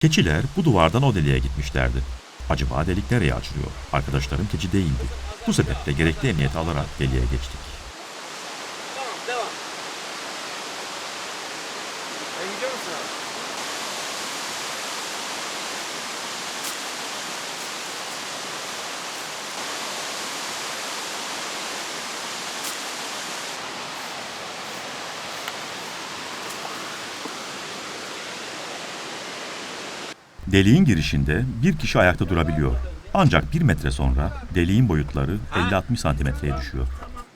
Keçiler bu duvardan o deliğe gitmişlerdi. Acaba delik nereye açılıyor? Arkadaşlarım keçi değildi. Bu sebeple gerekli emniyeti alarak deliğe geçtik. Tamam devam. Ben gidiyor musun abi? Deliğin girişinde bir kişi ayakta durabiliyor. Ancak bir metre sonra deliğin boyutları 50-60 santimetreye düşüyor.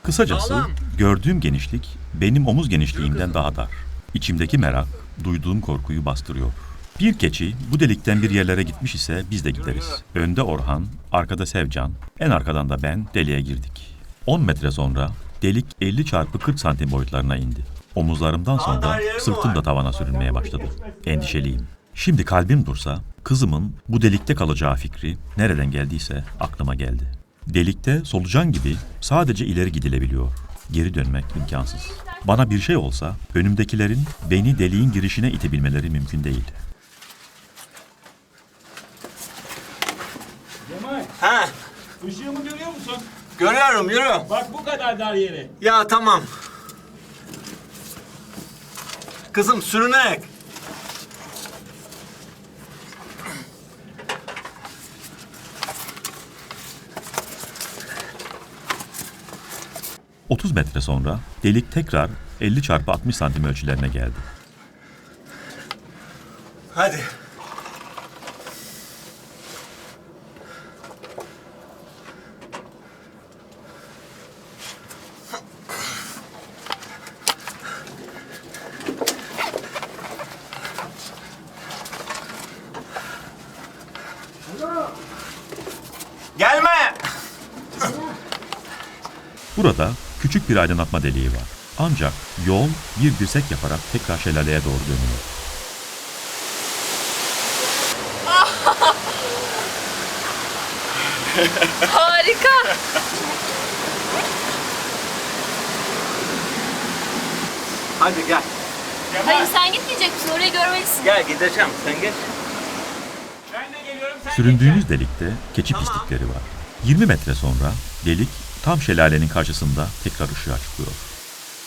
Kısacası gördüğüm genişlik benim omuz genişliğimden daha dar. İçimdeki merak, duyduğum korkuyu bastırıyor. Bir keçi bu delikten bir yerlere gitmiş ise biz de gideriz. Önde Orhan, arkada Sevcan, en arkadan da ben deliğe girdik. 10 metre sonra delik 50 çarpı 40 santim boyutlarına indi. Omuzlarımdan sonra sırtım da tavana sürünmeye başladı. Endişeliyim. Şimdi kalbim dursa kızımın bu delikte kalacağı fikri nereden geldiyse aklıma geldi. Delikte solucan gibi sadece ileri gidilebiliyor. Geri dönmek imkansız. Bana bir şey olsa önümdekilerin beni deliğin girişine itebilmeleri mümkün değil. Cemal, Ha, ışığımı görüyor musun? görüyorum yürü. Bak bu kadar dar yeri. Ya tamam. Kızım sürünerek. — 30 metre sonra delik tekrar 50 çarpı 60 santim ölçülerine geldi. Hadi. Gelme! Burada küçük bir aydınlatma deliği var. Ancak yol bir dirsek yaparak tekrar şelaleye doğru dönüyor. Harika. Hadi gel. Hayır sen gitmeyecek misin? Orayı görmelisin. Gel gideceğim. Sen geç. Ben de geliyorum sen Süründüğümüz delikte keçi pislikleri var. 20 metre sonra delik tam şelalenin karşısında tekrar ışığa çıkıyor.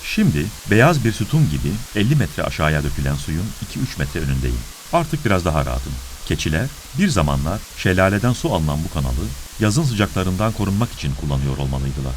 Şimdi beyaz bir sütun gibi 50 metre aşağıya dökülen suyun 2-3 metre önündeyim. Artık biraz daha rahatım. Keçiler bir zamanlar şelaleden su alınan bu kanalı yazın sıcaklarından korunmak için kullanıyor olmalıydılar.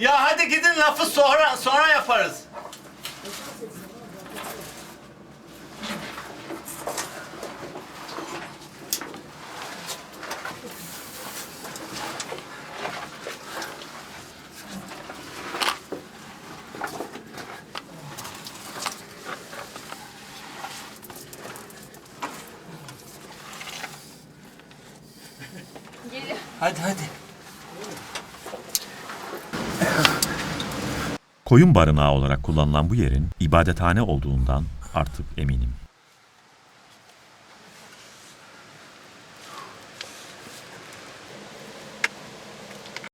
Ya hadi gidin lafı sonra sonra yaparız. Hadi hadi. Koyun barınağı olarak kullanılan bu yerin ibadethane olduğundan artık eminim.